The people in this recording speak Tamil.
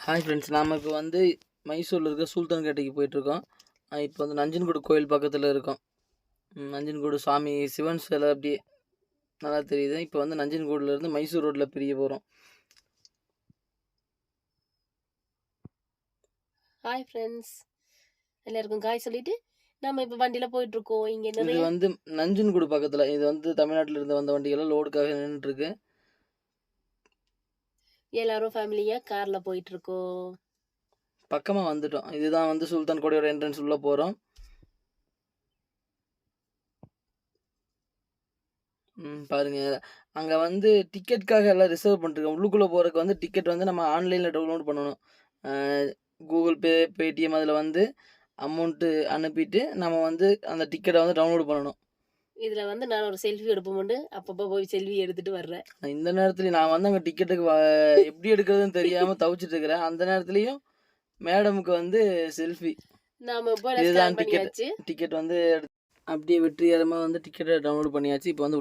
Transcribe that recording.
ஹாய் ஃப்ரெண்ட்ஸ் நாம் இப்போ வந்து மைசூரில் இருக்க சுல்தான் கேட்டைக்கு போயிட்டுருக்கோம். இப்போ வந்து நஞ்சன்கூடு கோயில் பக்கத்தில் இருக்கோம். நஞ்சன்கூடு சாமி சிவன் சிலை அப்படியே நல்லா தெரியுது. இப்போ வந்து நஞ்சன்கூடுல இருந்து மைசூர் ரோட்டில் பிரிய போகிறோம் ஹாய் ஃப்ரெண்ட்ஸ் எல்லாருக்கும் காய் சொல்லிட்டு நம்ம இப்போ வண்டியில் போயிட்டு இருக்கோம் இங்கே இது வந்து நஞ்சன்கூடு பக்கத்தில் இது வந்து தமிழ்நாட்டில் இருந்து வந்த வண்டிகள்லாம் லோடுக்காக நின்றுட்டுருக்கு எல்லாரும் ஃபேமிலியாக காரில் போயிட்டுருக்கோம். பக்கமாக வந்துட்டோம். இதுதான் வந்து சுல்தான் கோடையோட என்ட்ரன்ஸ் உள்ளே போகிறோம் ம் பாருங்க. அங்கே வந்து டிக்கெட்டுக்காக எல்லாம் ரிசர்வ் பண்ணிருக்கோம். உள்ளுக்குள்ளே போகிறதுக்கு வந்து டிக்கெட் வந்து நம்ம ஆன்லைனில் டவுன்லோட் பண்ணணும். கூகுள் பே பேடிஎம் அதில் வந்து அமௌண்ட்டு அனுப்பிட்டு நம்ம வந்து அந்த டிக்கெட்டை வந்து டவுன்லோட் பண்ணணும். இதில் வந்து நான் ஒரு செல்ஃபி எடுப்போம்ண்டு அப்பப்போ போய் செல்ஃபி எடுத்துட்டு வர்றேன். இந்த நேரத்துல நான் வந்து அங்கே டிக்கெட்டுக்கு எப்படி எடுக்கிறதுன்னு தெரியாமல் தவிச்சிட்டு இருக்கிறேன். அந்த நேரத்துலையும் மேடமுக்கு வந்து செல்ஃபி நாம இப்போ. பண்ணியாச்சு. டிக்கெட் வந்து அப்படியே வெற்றிகரமாக வந்து டிக்கெட்டை டவுன்லோட் பண்ணியாச்சு. இப்போ வந்து